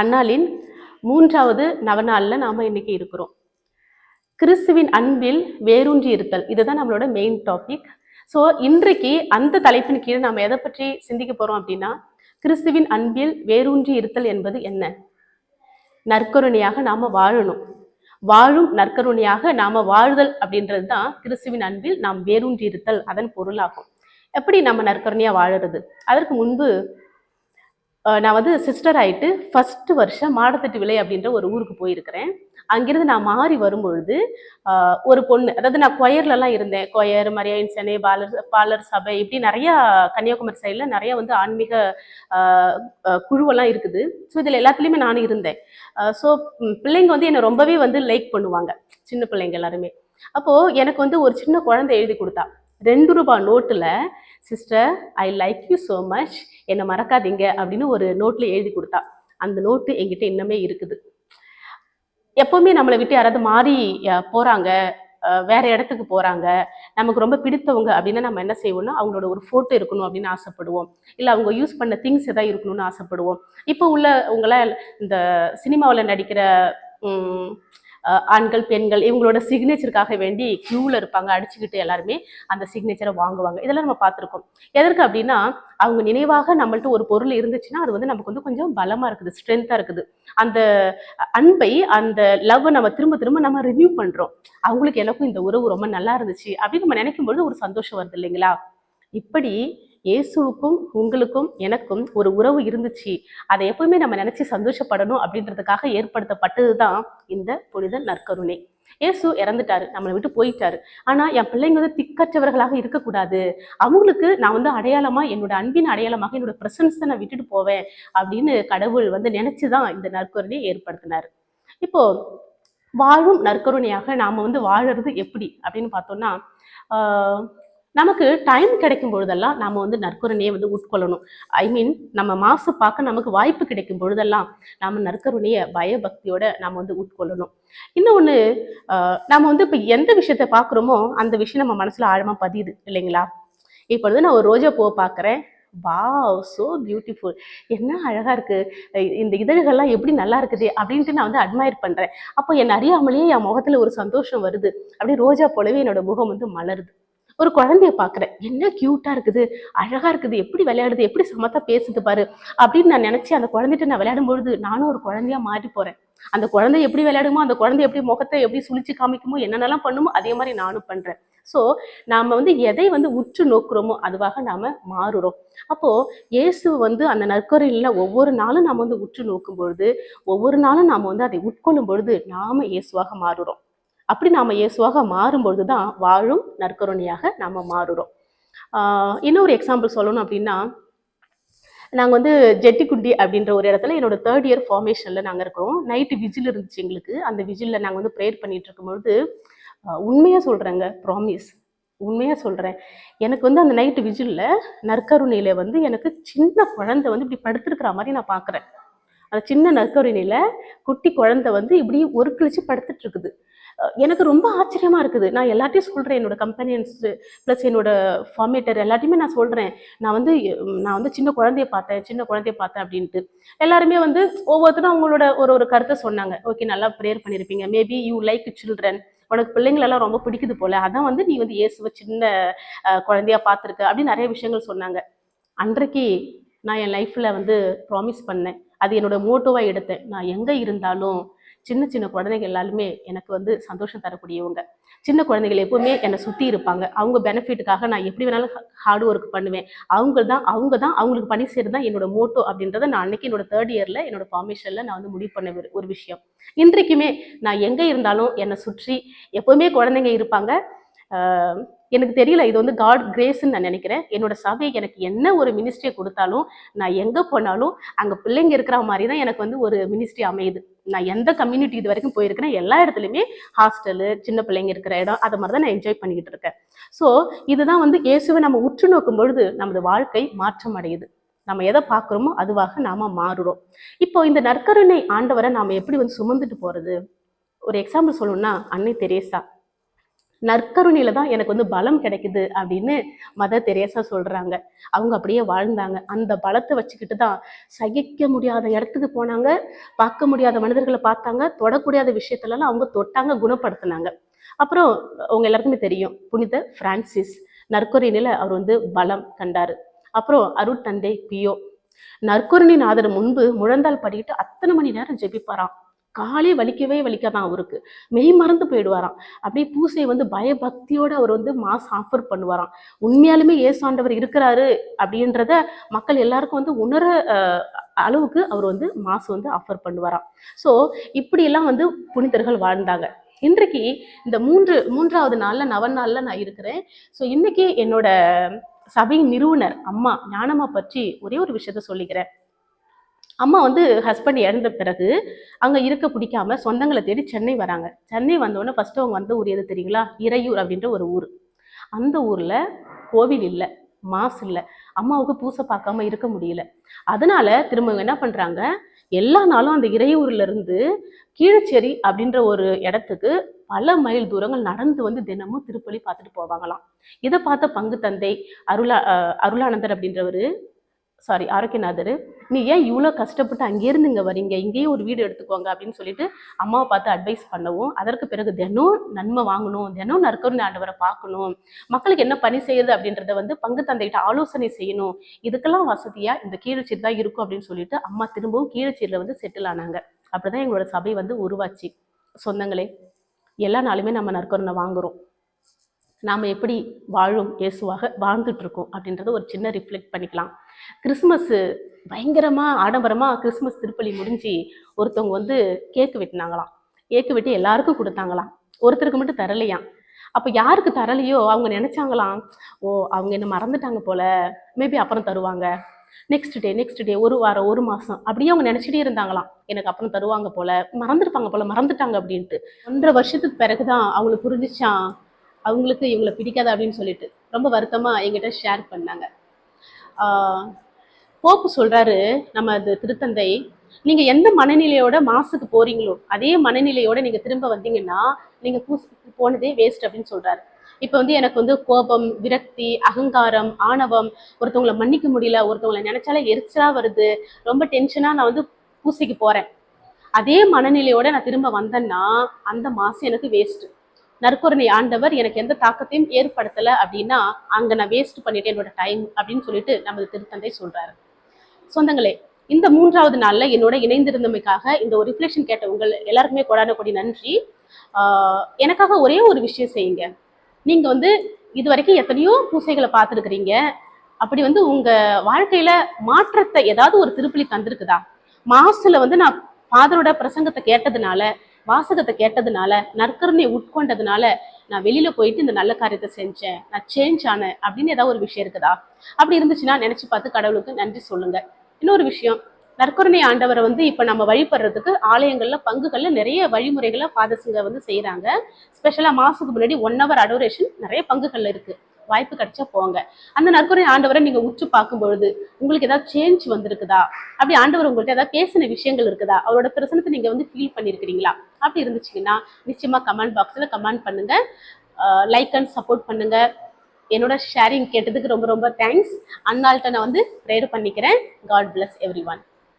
அன்னாளின் மூன்றாவது நவநாளில் நாம் இன்னைக்கு இருக்கிறோம். கிறிஸ்துவின் அன்பில் வேரூன்றி இருத்தல் இதுதான் நம்மளோட மெயின் டாபிக் ஸோ இன்றைக்கு அந்த தலைப்பின் கீழே நாம் எதை பற்றி சிந்திக்க போகிறோம் அப்படின்னா கிறிஸ்துவின் அன்பில் வேரூன்றி இருத்தல் என்பது என்ன? நற்கருணையாக நாம் வாழணும். வாழும் நற்கருணையாக நாம் வாழ்தல் அப்படின்றது தான் கிறிஸ்துவின் அன்பில் நாம் வேரூன்றி இருத்தல் அதன் பொருளாகும். எப்படி நம்ம நற்கருணையாக வாழறது? அதற்கு முன்பு நான் வந்து சிஸ்டர் ஆகிட்டு ஃபஸ்ட்டு வருஷம் மாடத்தட்டு விலை அப்படின்ற ஒரு ஊருக்கு போயிருக்கிறேன். அங்கிருந்து நான் மாறி வரும்பொழுது ஒரு பொண்ணு அதாவது நான் கொயர்லலாம் இருந்தேன். கொயர் மரியாயின் சென்னை பாலர் பாலர் சபை இப்படி நிறையா கன்னியாகுமரி சைடில் நிறைய வந்து ஆன்மீக குழுவெல்லாம் இருக்குது. ஸோ இதில் எல்லாத்துலேயுமே நானும் இருந்தேன். ஸோ பிள்ளைங்க வந்து என்னை ரொம்பவே வந்து லைக் பண்ணுவாங்க. சின்ன பிள்ளைங்க எல்லாருமே. அப்போது எனக்கு வந்து ஒரு சின்ன குழந்தை எழுதி கொடுத்தா. ரெண்டு ரூபாய் நோட்டில் sister I like you so much என்னை மறக்காதீங்க அப்படின்னு ஒரு நோட்டில் எழுதி கொடுத்தா. அந்த நோட்டு எங்கிட்ட இன்னமே இருக்குது. எப்போவுமே நம்மளை விட்டு யாராவது மாறி போகிறாங்க வேற இடத்துக்கு போகிறாங்க நமக்கு ரொம்ப பிடித்தவங்க அப்படின்னா நம்ம என்ன செய்வோம்னா அவங்களோட ஒரு ஃபோட்டோ இருக்கணும் அப்படின்னு ஆசைப்படுவோம். இல்லை அவங்க யூஸ் பண்ண திங்ஸ் எதாவது இருக்கணும்னு ஆசைப்படுவோம். இப்போ உள்ள உங்களை இந்த சினிமாவில் நடிக்கிற ஆண்கள் பெண்கள் இவங்களோட சிக்னேச்சருக்காக வேண்டி க்யூவில் இருப்பாங்க அடிச்சுக்கிட்டு எல்லாருமே அந்த சிக்னேச்சரை வாங்குவாங்க. இதெல்லாம் நம்ம பார்த்துருக்கோம். எதற்கு அப்படின்னா அவங்க நினைவாக நம்மள்ட்ட ஒரு பொருள் இருந்துச்சுன்னா அது வந்து நமக்கு வந்து கொஞ்சம் பலமாக இருக்குது ஸ்ட்ரென்த்தாக இருக்குது. அந்த அன்பை அந்த லவ்வை நம்ம திரும்ப திரும்ப நம்ம ரிவ்யூ பண்ணுறோம் அவங்களுக்கு எனக்கும் இந்த உறவு ரொம்ப நல்லா இருந்துச்சு. அப்படின்னு நம்ம நினைக்கும் பொழுது ஒரு சந்தோஷம் வருது இல்லைங்களா? இப்படி இயேசுவுக்கும் உங்களுக்கும் எனக்கும் ஒரு உறவு இருந்துச்சு. அதை எப்பவுமே நம்ம நினைச்சு சந்தோஷப்படணும் அப்படின்றதுக்காக ஏற்படுத்தப்பட்டது தான் இந்த புனித நற்கருணை. இயேசு இறந்துட்டாரு நம்மளை விட்டு போயிட்டாரு. ஆனா என் பிள்ளைங்க வந்து திக்கற்றவர்களாக இருக்கக்கூடாது. அவங்களுக்கு நான் வந்து அடையாளமா என்னோட அன்பின் அடையாளமாக என்னோட பிரசன்ஸை நான் விட்டுட்டு போவேன் அப்படின்னு கடவுள் வந்து நினைச்சுதான் இந்த நற்கருணையை ஏற்படுத்தினார். இப்போ வாழும் நற்கருணையாக நாம வந்து வாழறது எப்படி அப்படின்னு பார்த்தோம்னா நமக்கு டைம் கிடைக்கும் பொழுதெல்லாம் நாம வந்து நற்கருணையை வந்து உட்கொள்ளணும். ஐ மீன் நம்ம மாசு பார்க்க நமக்கு வாய்ப்பு கிடைக்கும் பொழுதெல்லாம் நம்ம நற்கருணையை பயபக்தியோட நாம் வந்து உட்கொள்ளணும். இன்னொன்று நம்ம வந்து இப்போ எந்த விஷயத்த பார்க்குறோமோ அந்த விஷயம் நம்ம மனசில் ஆழமாக பதியுது இல்லைங்களா? இப்போ வந்து நான் ஒரு ரோஜா பூவை பார்க்குறேன். வாவ் ஸோ பியூட்டிஃபுல் என்ன அழகா இருக்கு. இந்த இதழ்கள்லாம் எப்படி நல்லா இருக்குது அப்படின்ட்டு நான் வந்து அட்மையர் பண்றேன். அப்போ என் அறியாமலேயே என் முகத்துல ஒரு சந்தோஷம் வருது. அப்படியே ரோஜா போலவே என்னோட முகம் வந்து மலருது. ஒரு குழந்தைய பார்க்குறேன். என்ன கியூட்டா இருக்குது? அழகா இருக்குது. எப்படி விளையாடுது? எப்படி சமத்தா பேசுது பாரு. அப்படின்னு நான் நினைச்சு அந்த குழந்தைகிட்ட நான் விளையாடும் பொழுது நானும் ஒரு குழந்தையா மாறி போறேன். அந்த குழந்தை எப்படி விளையாடுமோ அந்த குழந்தை எப்படி முகத்தை எப்படி சுழிச்சு காமிக்குமோ என்னென்னலாம் பண்ணுமோ அதே மாதிரி நானும் பண்றேன். ஸோ நாம வந்து எதை வந்து உற்று நோக்குறோமோ அதுவாக நாம மாறுறோம். அப்போ இயேசு வந்து அந்த நற்கரையில் ஒவ்வொரு நாளும் நாம வந்து உற்று நோக்கும் பொழுது ஒவ்வொரு நாளும் நாம வந்து அதை உட்கொள்ளும் பொழுது நாம இயேசுவாக மாறுறோம். அப்படி நாம் இயேசுவாக மாறும்பொழுது தான் வாழும் நற்கருணையாக நாம் மாறுறோம். இன்னொரு எக்ஸாம்பிள் சொல்லணும் அப்படின்னா நாங்கள் வந்து ஜெட்டிக்குண்டி அப்படின்ற ஒரு இடத்துல என்னோட தேர்ட் இயர் ஃபார்மேஷனில் நாங்கள் இருக்கிறோம். நைட்டு விஜில் இருந்துச்சு எங்களுக்கு. அந்த விஜிலில் நாங்கள் வந்து ப்ரேயர் பண்ணிட்டு இருக்கும்பொழுது உண்மையாக சொல்கிறேங்க ப்ராமிஸ் உண்மையாக சொல்கிறேன் எனக்கு வந்து அந்த நைட்டு விஜிலில் நற்கருணையில் வந்து எனக்கு சின்ன குழந்தை வந்து இப்படி படுத்திருக்கிற மாதிரி நான் பார்க்குறேன் அந்த சின்ன நற்கருணையில் குட்டி குழந்தை வந்து இப்படி ஒரு கிழிச்சு படுத்துட்டு இருக்குது. எனக்கு ரொம்ப ஆச்சரியமா இருக்குது. நான் எல்லாத்தையும் சொல்கிறேன் என்னோட கம்பெனியன்ஸ் ப்ளஸ் என்னோட ஃபார்மேட்டர் எல்லாத்தையுமே நான் சொல்கிறேன் நான் வந்து நான் வந்து சின்ன குழந்தைய பார்த்தேன் சின்ன குழந்தைய பார்த்தேன் அப்படின்ட்டு. எல்லாருமே வந்து ஒவ்வொருத்தரும் அவங்களோட ஒரு ஒரு கருத்தை சொன்னாங்க. ஓகே நல்லா ப்ரேயர் பண்ணியிருப்பீங்க மேபி யூ லைக் சில்ட்ரன் உனக்கு பிள்ளைங்களெல்லாம் ரொம்ப பிடிக்குது போல. அதான் வந்து நீ வந்து இயேசுவை சின்ன குழந்தையா பார்த்துருக்க. அப்படின்னு நிறைய விஷயங்கள் சொன்னாங்க. அன்றைக்கு நான் என் லைஃப்பில் வந்து ப்ராமிஸ் பண்ணேன். அது என்னோட மோட்டோவாக எடுத்தேன். நான் எங்கே இருந்தாலும் சின்ன சின்ன குழந்தைங்க எல்லாருமே எனக்கு வந்து சந்தோஷம் தரக்கூடியவங்க. சின்ன குழந்தைகள் எப்பவுமே என்னை சுற்றி இருப்பாங்க. அவங்க பெனிஃபிட்டுக்காக நான் எப்படி வேணாலும் ஹார்ட் ஒர்க் பண்ணுவேன். அவங்க தான் அவங்க தான் அவங்களுக்கு பணி செய்கிறது தான் என்னோட மோட்டோ அப்படின்றத நான் அன்னைக்கு என்னோட தேர்ட் இயரில் என்னோட ஃபார்மேஷனில் நான் வந்து முடிவு பண்ண ஒரு- விஷயம். இன்றைக்குமே நான் எங்கே இருந்தாலும் என்னை சுற்றி எப்போவுமே குழந்தைங்க இருப்பாங்க. எனக்கு தெரியல இது வந்து காட் கிரேஸ்ன்னு நான் நினைக்கிறேன். என்னோட சபை எனக்கு என்ன ஒரு மினிஸ்ட்ரியை கொடுத்தாலும் நான் எங்கே போனாலும் அங்கே பிள்ளைங்க இருக்கிற மாதிரி தான் எனக்கு வந்து ஒரு மினிஸ்ட்ரி அமையுது. நான் எந்த கம்யூனிட்டி இது வரைக்கும் போயிருக்கிறேன் எல்லா இடத்துலையுமே ஹாஸ்டலு சின்ன பிள்ளைங்க இருக்கிற இடம் அதை மாதிரி தான் நான் என்ஜாய் பண்ணிக்கிட்டு இருக்கேன். ஸோ இதுதான் வந்து இயேசுவை நம்ம உற்று நோக்கும் பொழுது நமது வாழ்க்கை மாற்றம் அடையுது. நம்ம எதை பார்க்குறோமோ அதுவாக நாம் மாறுறோம். இப்போ இந்த நற்கருணை ஆண்டவரை நாம் எப்படி வந்து சுமந்துட்டு போகிறது ஒரு எக்ஸாம்பிள் சொல்லணும்னா அன்னை தெரேசா. நற்கருணையில தான் எனக்கு வந்து பலம் கிடைக்குது அப்படின்னு மத தெரேசா சொல்றாங்க. அவங்க அப்படியே வாழ்ந்தாங்க. அந்த பலத்தை வச்சுக்கிட்டு தான் சகிக்க முடியாத இடத்துக்கு போனாங்க. பார்க்க முடியாத மனிதர்களை பார்த்தாங்க. தொடக்கூடாத விஷயத்துலலாம் அவங்க தொட்டாங்க குணப்படுத்தினாங்க. அப்புறம் அவங்க எல்லாருக்குமே தெரியும். புனித பிரான்சிஸ் நற்கருணையில அவர் வந்து பலம் கண்டாரு. அப்புறம் அருட்தந்தை பியோ. நற்கருணை நாதர் முன்பு முழந்தால் படிக்கிட்டு அத்தனை மணி நேரம் ஜெபிப்பாராம். காலே வலிக்கவே வலிக்காதான் அவருக்கு. மெய் மறந்து போயிடுவாராம். அப்படியே பூசை வந்து பயபக்தியோட அவர் வந்து மாஸ் ஆஃபர் பண்ணுவாராம். உண்மையாலுமே ஏசாண்டவர் இருக்கிறாரு அப்படின்றத மக்கள் எல்லாருக்கும் வந்து உணர அளவுக்கு அவர் வந்து மாஸ் வந்து ஆஃபர் பண்ணுவாராம். ஸோ இப்படியெல்லாம் வந்து புனிதர்கள் வாழ்ந்தாங்க. இன்றைக்கு இந்த மூன்று மூன்றாவது நாளில் நவ நாளில் நான் இருக்கிறேன். ஸோ இன்னைக்கு என்னோட சபையின் நிறுவனர் அம்மா ஞானம்மா பற்றி ஒரே ஒரு விஷயத்த சொல்லிக்கிறேன். அம்மா வந்து ஹஸ்பண்ட் இறந்த பிறகு அங்கே இருக்க பிடிக்காம சொந்தங்களை தேடி சென்னை வராங்க. சென்னை வந்தோடனே ஃபஸ்ட்டு அவங்க வந்த ஊர் எது தெரியுங்களா? இறையூர் அப்படின்ற ஒரு ஊர். அந்த ஊரில் கோவில் இல்லை மாஸ் இல்லை. அம்மாவுக்கு பூசை பார்க்காம இருக்க முடியல. அதனால திரும்ப என்ன பண்ணுறாங்க எல்லா நாளும் அந்த இறையூர்ல இருந்து கீழச்சேரி அப்படின்ற ஒரு இடத்துக்கு பல மைல் தூரங்கள் நடந்து வந்து தினமும் திருப்பலி பார்த்துட்டு போவாங்களாம். இதை பார்த்த பங்கு தந்தை அருளா அருளானந்தர் அப்படின்றவர் சாரி ஆரோக்கியநாதர். நீ ஏன் இவ்வளோ கஷ்டப்பட்டு அங்கேருந்து இங்கே வரீங்க இங்கேயே ஒரு வீடு எடுத்துக்கோங்க அப்படின்னு சொல்லிட்டு அம்மாவை பார்த்து அட்வைஸ் பண்ணவும் அதற்கு பிறகு தினம் நன்மை வாங்கணும் தினம் நற்கருணை ஆண்டவரை பார்க்கணும். மக்களுக்கு என்ன பணி செய்யுது அப்படின்றத வந்து பங்கு தந்தைகிட்ட ஆலோசனை செய்யணும். இதுக்கெல்லாம் வசதியாக இந்த கீழச்சீர் தான் இருக்கும் அப்படின்னு சொல்லிட்டு அம்மா திரும்பவும் கீழச்சீரில் வந்து செட்டில் ஆனாங்க. அப்படிதான் எங்களோட சபை வந்து உருவாச்சு. சொந்தங்களே எல்லா நாளுமே நம்ம நற்கருணை வாங்குறோம். நாம் எப்படி வாழும் இயேசுவாக வாழ்ந்துட்டு இருக்கோம் அப்படின்றத ஒரு சின்ன ரிஃப்ளெக்ட் பண்ணிக்கலாம். கிறிஸ்மஸ்ஸு பயங்கரமாக ஆடம்பரமாக கிறிஸ்மஸ் திருப்பலி முடிஞ்சு ஒருத்தவங்க வந்து கேக்கு வெட்டினாங்களாம். கேக்கு வெட்டி எல்லாருக்கும் கொடுத்தாங்களாம். ஒருத்தருக்கு மட்டும் தரலையாம். அப்போ யாருக்கு தரலையோ அவங்க நினச்சாங்களாம். ஓ அவங்க என்ன மறந்துட்டாங்க போல. மேபி அப்புறம் தருவாங்க. நெக்ஸ்ட் டே நெக்ஸ்ட் டே ஒரு வாரம் ஒரு மாதம் அப்படியே அவங்க நினச்சிட்டே இருந்தாங்களாம். எனக்கு அப்புறம் தருவாங்க போல. மறந்துருப்பாங்க போல மறந்துட்டாங்க அப்படின்ட்டு. ஒன்றரை வருஷத்துக்கு பிறகு தான் அவங்களுக்கு புரிஞ்சிச்சான் அவங்களுக்கு இவங்களை பிடிக்காது அப்படின்னு சொல்லிட்டு ரொம்ப வருத்தமாக எங்கிட்ட ஷேர் பண்ணாங்க. போப்பு சொல்றாரு நம்ம அது திருத்தந்தை நீங்க எந்த மனநிலையோட மாசுக்கு போறீங்களோ அதே மனநிலையோட நீங்க திரும்ப வந்தீங்கன்னா நீங்க பூசுக்கு போனதே வேஸ்ட் அப்படின்னு சொல்றாரு. இப்போ வந்து எனக்கு வந்து கோபம் விரக்தி அகங்காரம் ஆணவம் ஒருத்தவங்களை மன்னிக்க முடியல ஒருத்தவங்களை நினைச்சாலே எரிச்சலா வருது ரொம்ப டென்ஷனா நான் வந்து பூசைக்கு போறேன். அதே மனநிலையோட நான் திரும்ப வந்தேன்னா அந்த மாசு எனக்கு வேஸ்ட்டு நற்கருணை ஆண்டவர் எனக்கு எந்த தாக்கத்தையும் ஏற்படுத்தலை அப்படின்னா அங்கே நான் வேஸ்ட் பண்ணிட்டேன் என்னோட டைம் அப்படின்னு சொல்லிட்டு நமது திருத்தந்தை சொல்றாரு. சொந்தங்களே இந்த மூன்றாவது நாளில் என்னோட இணைந்திருந்தமைக்காக இந்த ஒரு ரிஃப்ளெக்ஷன் கேட்ட உங்கள் எல்லாருக்குமே கொடான கொடி நன்றி. எனக்காக ஒரே ஒரு விஷயம் செய்யுங்க. நீங்கள் வந்து இது வரைக்கும் எத்தனையோ பூசைகளை பார்த்துருக்குறீங்க. அப்படி வந்து உங்கள் வாழ்க்கையில் மாற்றத்தை ஏதாவது ஒரு திருப்பலி தந்திருக்குதா? மாசுல வந்து நான் ஃபாதரோட பிரசங்கத்தை கேட்டதுனால வாசகத்தை கேட்டதுனால நற்கருணை உட்கொண்டதுனால நான் வெளியில போயிட்டு இந்த நல்ல காரியத்தை செஞ்சேன் நான் சேஞ்ச் ஆனேன் அப்படின்னு ஏதாவது ஒரு விஷயம் இருக்குதா? அப்படி இருந்துச்சுன்னா நினைச்சு பார்த்து கடவுளுக்கு நன்றி சொல்லுங்க. இன்னொரு விஷயம் நற்கருணை ஆண்டவரை வந்து இப்ப நம்ம வழிபடுறதுக்கு ஆலயங்கள்ல பங்குகள்ல நிறைய வழிமுறைகளை ஃபாதர்ஸுங்க வந்து செய்யறாங்க ஸ்பெஷலா மாசத்துக்கு முன்னாடி ஒன் ஹவர் அடோரேஷன் நிறைய பங்குகள்ல இருக்கு. வாய்ப்பு கிடைச்சா போங்க. அந்த நற்குறை ஆண்டவரை நீங்க உற்று பார்க்கும் பொழுது உங்களுக்கு ஏதாவது சேஞ்ச் வந்திருக்குதா? அப்படி ஆண்டவர் உங்கள்கிட்ட ஏதாவது பேசின விஷயங்கள் இருக்குதா? அவரோட பிரசனத்தை நீங்க வந்து ஃபீல் பண்ணியிருக்கிறீங்களா அப்படி இருந்துச்சுங்கன்னா நிச்சயமா கமெண்ட் பாக்ஸ்ல கமெண்ட் பண்ணுங்க. லைக் அண்ட் சப்போர்ட் பண்ணுங்க. என்னோட ஷேரிங் கேட்டதுக்கு ரொம்ப ரொம்ப தேங்க்ஸ் அந்நாள்கிட்ட நான் வந்து ப்ரேயர் பண்ணிக்கிறேன். God plus every one